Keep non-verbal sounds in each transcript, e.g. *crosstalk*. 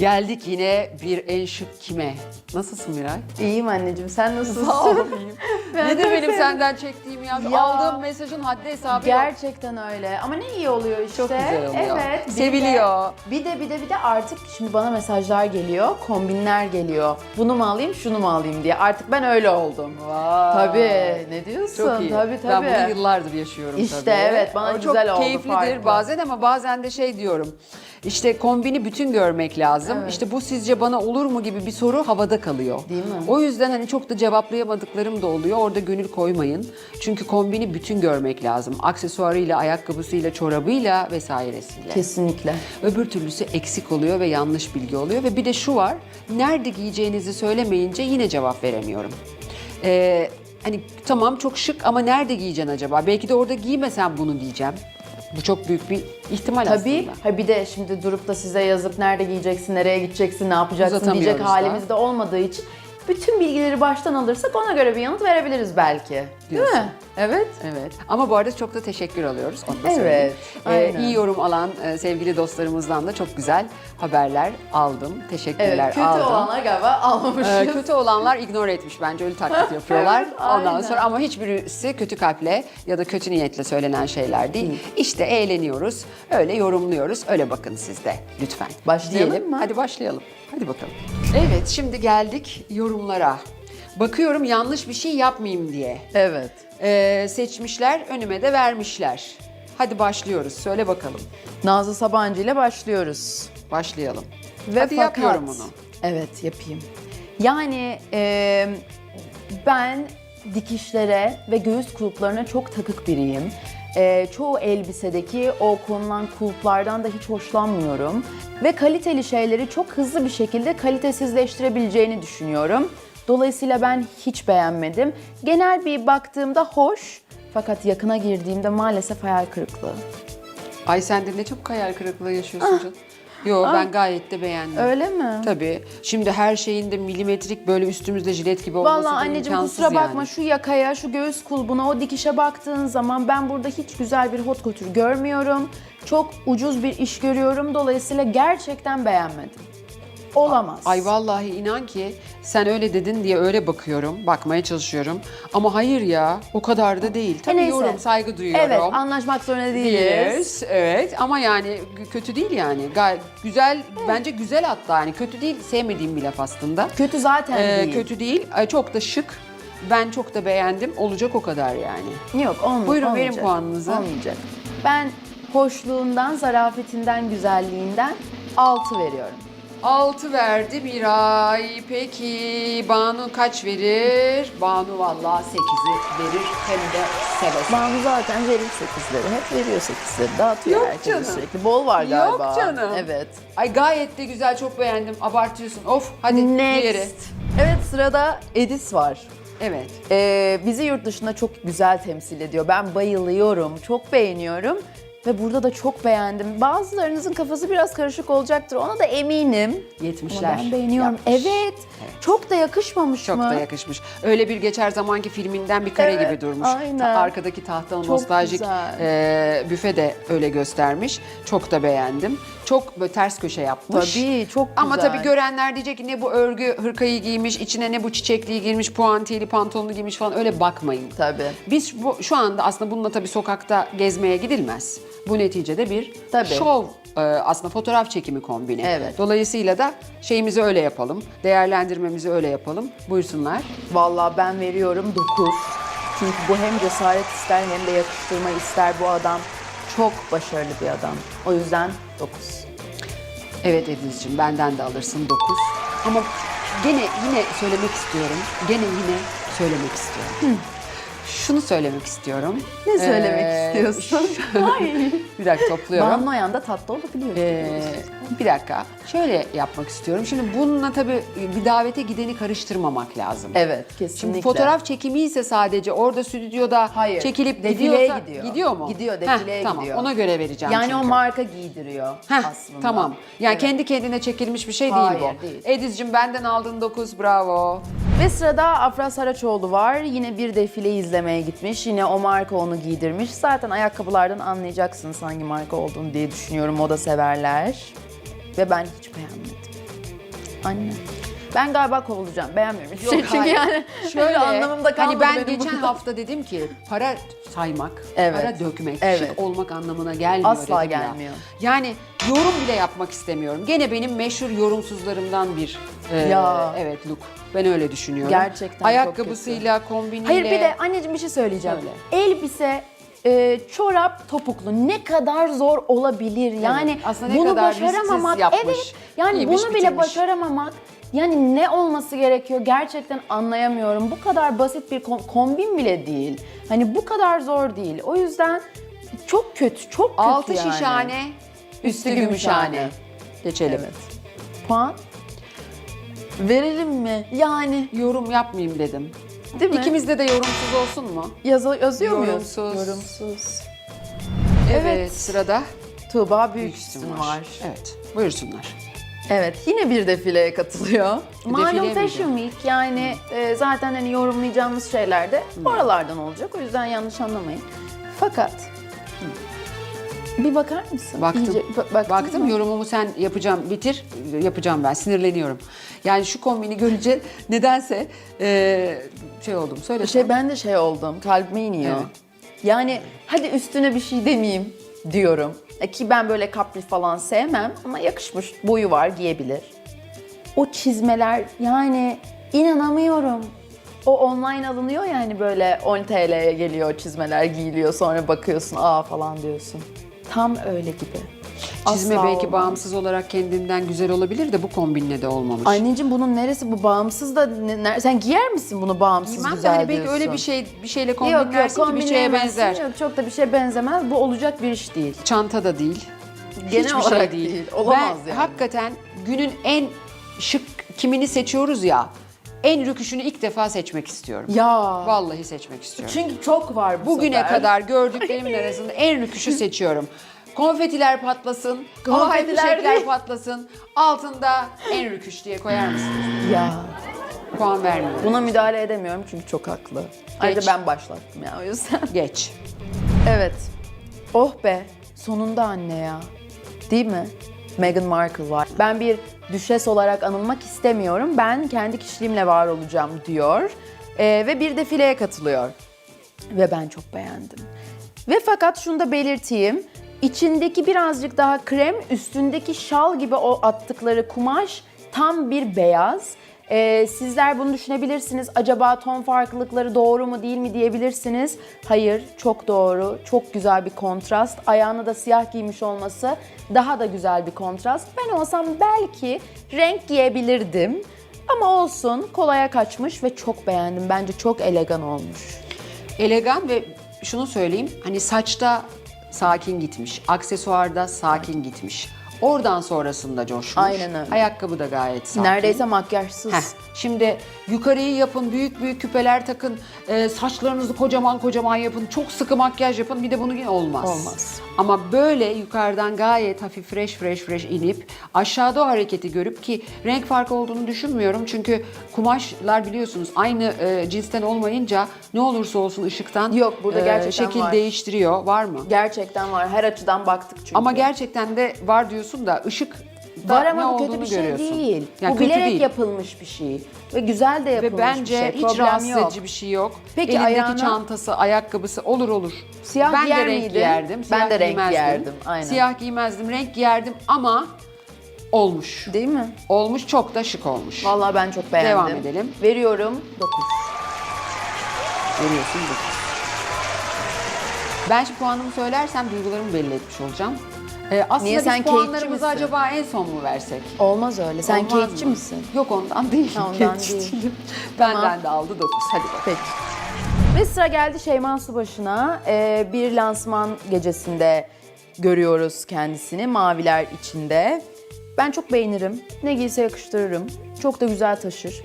Geldik yine bir en şık kime? Nasılsın Miray? İyiyim anneciğim sen nasılsın? Sağ ol iyiyim. *laughs* Ben ne de de benim senden çektiğim ya. Ya. Aldığım mesajın haddi hesabı yok. Gerçekten öyle. Ama ne iyi oluyor işte. Çok güzel oluyor. Evet. bir Seviliyor. de- Bir de bir de bir de artık şimdi bana mesajlar geliyor, kombinler geliyor. Bunu mu alayım, şunu mu alayım diye. Artık ben öyle oldum. Vay. Tabii. Ne diyorsun? Çok iyi. Tabii Ben tabii. bunu yıllardır yaşıyorum İşte tabii. evet, bana Ama güzel çok oldu, keyiflidir farklı. bazen ama bazen de şey diyorum. İşte kombini bütün görmek lazım. Evet. İşte bu sizce bana olur mu gibi bir soru havada kalıyor. Değil mi? O yüzden hani çok da cevaplayamadıklarım da oluyor. Orada gönül koymayın. Çünkü kombini bütün görmek lazım. Aksesuarıyla, ayakkabısıyla, çorabıyla vesairesiyle. Kesinlikle. Öbür türlüsü eksik oluyor ve yanlış bilgi oluyor. Ve bir de şu var, nerede giyeceğinizi söylemeyince yine cevap veremiyorum. Ee, hani tamam çok şık ama nerede giyeceksin acaba? Belki de orada giymesen bunu diyeceğim. Bu çok büyük bir ihtimal Tabii. aslında. Ha bir de şimdi durup da size yazıp nerede giyeceksin, nereye gideceksin, ne yapacaksın Uzatamıyoruz diyecek da. halimiz de olmadığı için bütün bilgileri baştan alırsak ona göre bir yanıt verebiliriz belki. Değil Diyorsun. mi? Evet. Evet. Ama bu arada çok da teşekkür alıyoruz. Onu da Evet. Ee, iyi yorum alan e, sevgili dostlarımızdan da çok güzel haberler aldım. Teşekkürler Evet, kötü aldım. olanlar galiba almamışız. Ee, kötü olanlar ignore etmiş bence öyle taklit *laughs* yapıyorlar. Evet, Ondan aynen. sonra ama hiçbirisi kötü kalple ya da kötü niyetle söylenen şeyler değil. İşte eğleniyoruz, öyle yorumluyoruz. Öyle bakın siz de lütfen. Başlayalım Diyelim. mı? Hadi başlayalım. Hadi bakalım. Evet şimdi geldik yorumlara. Bakıyorum yanlış bir şey yapmayayım diye. Evet. Ee, seçmişler, önüme de vermişler. Hadi başlıyoruz. Söyle bakalım. Nazlı Sabancı ile başlıyoruz. Başlayalım. Ve Hadi fakat, yapıyorum bunu. Evet yapayım. Yani e, ben dikişlere ve göğüs kulplarına çok takık biriyim. E, çoğu elbisedeki o konulan kulplardan da hiç hoşlanmıyorum. Ve kaliteli şeyleri çok hızlı bir şekilde kalitesizleştirebileceğini düşünüyorum. Dolayısıyla ben hiç beğenmedim. Genel bir baktığımda hoş fakat yakına girdiğimde maalesef hayal kırıklığı. Ay sen de ne çok hayal kırıklığı yaşıyorsun canım. Yo ben gayet de beğendim. Öyle mi? Tabii. Şimdi her şeyin de milimetrik böyle üstümüzde jilet gibi olması Vallahi da anneciğim imkansız kusura bakma yani. şu yakaya, şu göğüs kulbuna, o dikişe baktığın zaman ben burada hiç güzel bir hot couture görmüyorum. Çok ucuz bir iş görüyorum. Dolayısıyla gerçekten beğenmedim. Olamaz. Ay vallahi inan ki sen öyle dedin diye öyle bakıyorum, bakmaya çalışıyorum. Ama hayır ya, o kadar da değil. Tabii neyse. yorum, saygı duyuyorum. Evet, anlaşmak zorunda değiliz. Değiliz. Evet ama yani kötü değil yani. Gayet güzel, bence güzel hatta yani kötü değil, sevmediğim bir laf aslında. Kötü zaten Ee, değil. kötü değil, Ay, çok da şık. Ben çok da beğendim. Olacak o kadar yani. Yok olma, Buyurun, verin olmayacak. puanınızı. Olmayacak. Ben hoşluğundan, zarafetinden, güzelliğinden 6 veriyorum. 6 verdi Miray. Peki Banu kaç verir? Banu vallahi 8'i verir hem de seve seve. Banu zaten verir 8'leri. Hep veriyor 8'leri. Dağıtıyor Yok herkese canım. sürekli. Bol var Yok galiba. canım. Evet. Ay gayet de güzel çok beğendim. Abartıyorsun. Of hadi Next. diğeri. Evet sırada Edis var. Evet. Ee, bizi yurt dışında çok güzel temsil ediyor. Ben bayılıyorum, çok beğeniyorum. Ve burada da çok beğendim. Bazılarınızın kafası biraz karışık olacaktır. Ona da eminim. 70'ler. Ama ben beğeniyorum. yapmış. Evet. Çok da yakışmamış Çok mı? da yakışmış. Öyle bir geçer zamanki filminden bir kare Evet, gibi durmuş. aynen. Ta- arkadaki tahta o Çok nostaljik güzel. e, büfe de öyle göstermiş. Çok da beğendim. Çok böyle ters köşe yapmış. Tabii çok güzel. Ama tabii görenler diyecek ki ne bu örgü hırkayı giymiş, içine ne bu çiçekliği giymiş, puantiyeli pantolonu giymiş falan öyle bakmayın. Tabii. Biz bu, şu anda aslında bununla tabii sokakta gezmeye gidilmez. Bu neticede bir Tabii. şov e, aslında fotoğraf çekimi kombini. Evet. Dolayısıyla da şeyimizi öyle yapalım, değerlendirmemizi öyle yapalım. Buyursunlar. Vallahi ben veriyorum 9. Çünkü bu hem cesaret ister hem de yakıştırma ister bu adam. Çok başarılı bir adam. O yüzden 9. Evet Ediz'ciğim benden de alırsın 9. Ama gene yine söylemek istiyorum. Gene yine söylemek istiyorum. Şunu söylemek istiyorum. Ne söylemek Ee, istiyorsun? *laughs* Ay. Bir dakika topluyorum. Banu Noyan da tatlı olabiliyor. Ee, bir dakika. Şöyle yapmak istiyorum. Şimdi bununla tabii bir davete gideni karıştırmamak lazım. Evet kesinlikle. Şimdi fotoğraf çekimi ise sadece orada stüdyoda Hayır, çekilip defileye gidiyorsa gidiyor. gidiyor mu? Gidiyor, defileye tamam, gidiyor. Ona göre vereceğim yani çünkü. o marka giydiriyor Heh, aslında. Tamam. Yani Evet. kendi kendine çekilmiş bir şey Hayır, değil bu. değil. Ediz'cim benden aldın 9 bravo. Ve sırada Afra Saraçoğlu var. Yine bir defile izlemeye gitmiş. Yine o marka onu giydirmiş. Zaten ayakkabılardan anlayacaksınız hangi marka olduğunu diye düşünüyorum. Moda severler. Ve ben hiç beğenmedim. Anne. Ben galiba kovulacağım. Beğenmiyorum hiçbir şey. Yok, Çünkü hayır. yani şöyle anlamımda kalmadı Hani ben benim geçen burada. hafta dedim ki para saymak, Evet. para dökmek, Evet. şık olmak anlamına gelmiyor Asla dedim ya. gelmiyor. Yani yorum bile yapmak istemiyorum. Gene benim meşhur yorumsuzlarımdan bir e, Ya. evet look. Ben öyle düşünüyorum. Gerçekten çok Ayakkabısıyla, kombiniyle. Hayır bir de anneciğim bir şey söyleyeceğim. Söyle. Elbise, e, çorap, topuklu ne kadar zor olabilir. Yani Aslında ne bunu kadar risksiz başaramamak. yapmış, Evet. Yani giymiş, bunu bile bitirmiş. başaramamak. Yani ne olması gerekiyor gerçekten anlayamıyorum. Bu kadar basit bir kom- kombin bile değil. Hani bu kadar zor değil. O yüzden çok kötü, çok kötü Altı yani. şişhane, üstü gümüşhane. Geçelim. Evet. Puan? Verelim mi? Yani Yorum yapmayayım dedim. değil mi? İkimizde de yorumsuz olsun mu? Yazı, yazıyor muyuz? Yorumsuz. Yorumsuz. Evet. Evet. Sırada Tuğba büyük Büyüksün üstün var. var. Evet. Buyursunlar. Evet, yine bir defileye katılıyor. Malum miydi? Fashion Week yani e, zaten hani yorumlayacağımız şeyler de oralardan olacak. O yüzden yanlış anlamayın. Fakat bir bakar mısın? Baktım. İyice ba- baktın Baktım mı? yorumumu sen yapacağım bitir yapacağım ben sinirleniyorum. Yani şu kombini görünce nedense eee, şey oldum söyle. Şey ben de şey oldum. Kalbime iniyor. Evet. Yani hadi üstüne bir şey demeyeyim diyorum. E ki ben böyle kapri falan sevmem ama yakışmış. Boyu var giyebilir. O çizmeler yani inanamıyorum. O online alınıyor yani böyle 10 TL'ye geliyor çizmeler giyiliyor sonra bakıyorsun aa falan diyorsun. Tam öyle gibi. Çizme Asla belki olmaz. bağımsız olarak kendinden güzel olabilir de bu kombinle de olmamış. Anneciğim bunun neresi bu bağımsız da ne- sen giyer misin bunu bağımsız Giymem de güzel hani belki diyorsun? öyle bir şey bir şeyle Yok yok kombinlersin ki bir şeye kombinleyemezsin. benzer. Yok çok da bir şey benzemez. Bu olacak bir iş değil. Çanta da değil. Genel Hiçbir olarak şey değil. değil. Olamaz ben yani. hakikaten günün en şık kimini seçiyoruz ya. En rüküşünü ilk defa seçmek istiyorum. Ya. Vallahi seçmek istiyorum. Çünkü çok var bu Bugüne sefer. kadar gördüklerimin arasında en rüküşü seçiyorum. Konfetiler patlasın, havai Konfetiler fişekler değil. patlasın. Altında en rüküş diye koyar mısınız? Ya. Puan vermiyorum. Buna müdahale edemiyorum çünkü çok haklı. Ayrıca ben başlattım ya o yüzden. *laughs* Geç. evet. Oh be. Sonunda anne ya. Değil mi? Meghan Markle var. Ben bir düşes olarak anılmak istemiyorum. Ben kendi kişiliğimle var olacağım diyor. Ee, ve bir defileye katılıyor. Ve ben çok beğendim. Ve fakat şunu da belirteyim. İçindeki birazcık daha krem, üstündeki şal gibi o attıkları kumaş tam bir beyaz. Ee, sizler bunu düşünebilirsiniz. Acaba ton farklılıkları doğru mu değil mi diyebilirsiniz. Hayır, çok doğru. Çok güzel bir kontrast. Ayağına da siyah giymiş olması daha da güzel bir kontrast. Ben olsam belki renk giyebilirdim. Ama olsun, kolaya kaçmış ve çok beğendim. Bence çok elegan olmuş. Elegan ve şunu söyleyeyim. Hani saçta sakin gitmiş. Aksesuarda sakin gitmiş. Oradan sonrasında coşmuş. Aynen öyle. Ayakkabı da gayet sakin. Neredeyse makyajsız. Heh, şimdi yukarıyı yapın, büyük büyük küpeler takın, e, saçlarınızı kocaman kocaman yapın, çok sıkı makyaj yapın. Bir de bunu yine olmaz. Olmaz. Ama böyle yukarıdan gayet hafif fresh fresh fresh inip aşağıda o hareketi görüp ki renk farkı olduğunu düşünmüyorum. Çünkü kumaşlar biliyorsunuz aynı e, cinsten olmayınca ne olursa olsun ışıktan Yok, burada gerçekten şekil var. değiştiriyor. Var mı? Gerçekten var. Her açıdan baktık çünkü. Ama gerçekten de var diyorsun da ışık var ne ama bu kötü olduğunu bir şey görüyorsun. değil. Yani bu kötü bilerek değil. yapılmış bir şey. Ve güzel de yapılmış Ve bence bir şey. hiç Problem rahatsız yok. edici bir şey yok. Peki Elindeki ayağına- çantası, ayakkabısı olur olur. Siyah ben giyer de renk miydin? giyerdim. Ben siyah de renk giymezdim. giyerdim, aynen. Siyah giymezdim, renk giyerdim ama olmuş. Değil mi? Olmuş, çok da şık olmuş. Vallahi ben çok beğendim. Devam edelim. Veriyorum 9. Veriyorsun bu. Ben şimdi puanımı söylersem duygularımı belli etmiş olacağım. Ee, aslında Niye, biz sen keyifçi puanlarımızı misin? acaba en son mu versek? Olmaz öyle. Sen Olmaz keyifçi mı? misin? Yok ondan değil. Ha, ondan Keyifçi değil. değilim. Benden de aldı 9. Hadi bakalım. Peki. Ve sıra geldi Şeyma Subaşı'na. Ee, bir lansman gecesinde görüyoruz kendisini maviler içinde. Ben çok beğenirim. Ne giyse yakıştırırım. Çok da güzel taşır.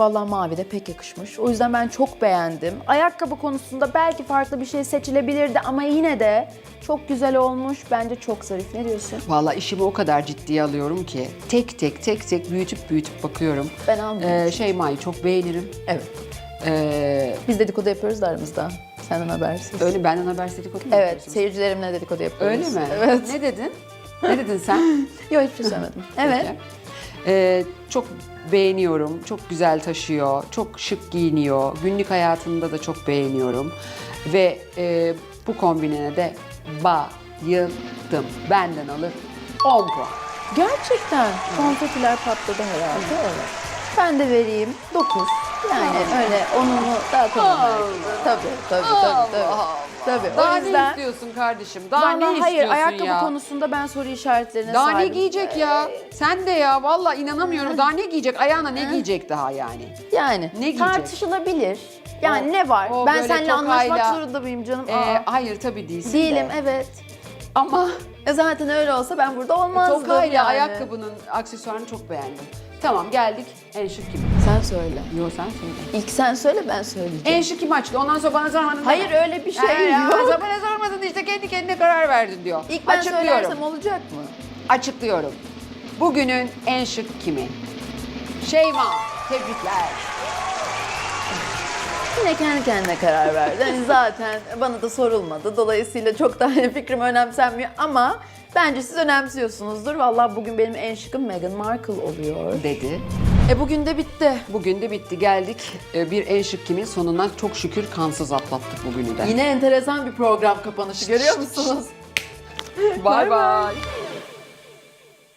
Vallahi mavi de pek yakışmış. O yüzden ben çok beğendim. Ayakkabı konusunda belki farklı bir şey seçilebilirdi ama yine de çok güzel olmuş. Bence çok zarif. Ne diyorsun? Vallahi işimi o kadar ciddiye alıyorum ki tek tek tek tek büyütüp büyütüp bakıyorum. Ben almıyorum. Ee, Şeyma'yı çok beğenirim. Evet. Ee, Biz dedikodu yapıyoruz da aramızda. Senden habersiz. öyle benden haber dedikodu mu Evet, yapıyorsunuz? seyircilerimle dedikodu yapıyoruz. Öyle mi? Evet. Ne dedin? Ne dedin sen? *laughs* Yok hiçbir şey söylemedim. Evet. Peki. Ee, çok beğeniyorum. Çok güzel taşıyor. Çok şık giyiniyor. Günlük hayatında da çok beğeniyorum. Ve e, bu kombinine de bayıldım. Benden alır 10 puan. Gerçekten konfetiler patladı herhalde. Evet. Ben de vereyim 9. Yani öyle onunu dağıtamam. Tabii tabii tabii. tabii. Tabii. Daha o yüzden ne istiyorsun kardeşim? Daha Vallahi ne istiyorsun hayır ayakkabı ya? konusunda ben soru işaretlerine Daha ne sahibim. giyecek ya? Sen de ya vallahi inanamıyorum. Daha ne giyecek? Ayağına ne giyecek daha yani? Yani Ne giyecek? tartışılabilir. Yani O- ne var? o ben böyle seninle anlaşmak tokayla- zorunda mıyım canım? Ee, Aa, hayır tabii değilsin değilim de. evet. Ama E zaten öyle olsa ben burada olmazdım tokayla yani. ayakkabının aksesuarını çok beğendim. Tamam geldik en şık kim? Sen söyle. Yo sen söyle. İlk sen söyle ben söyleyeceğim. En şık kim açtı? Ondan sonra bana sormadın Hayır deme. öyle bir şey Ee, ya, yok. Bana sormadın işte kendi kendine karar verdin diyor. İlk ben söylersem olacak mı? Açıklıyorum. Bugünün en şık kimi? Şeyma. Tebrikler. Yine kendi kendine karar verdi. Hani zaten bana da sorulmadı. Dolayısıyla çok da hani fikrim önemsenmiyor ama bence siz önemsiyorsunuzdur. Vallahi bugün benim en şıkım Meghan Markle oluyor. Dedi. E bugün de bitti. Bugün de bitti geldik. Ee, Bir en şık kimin sonuna çok şükür kansız atlattık bugünü de. Yine enteresan bir program kapanışı görüyor musunuz? Bay bay.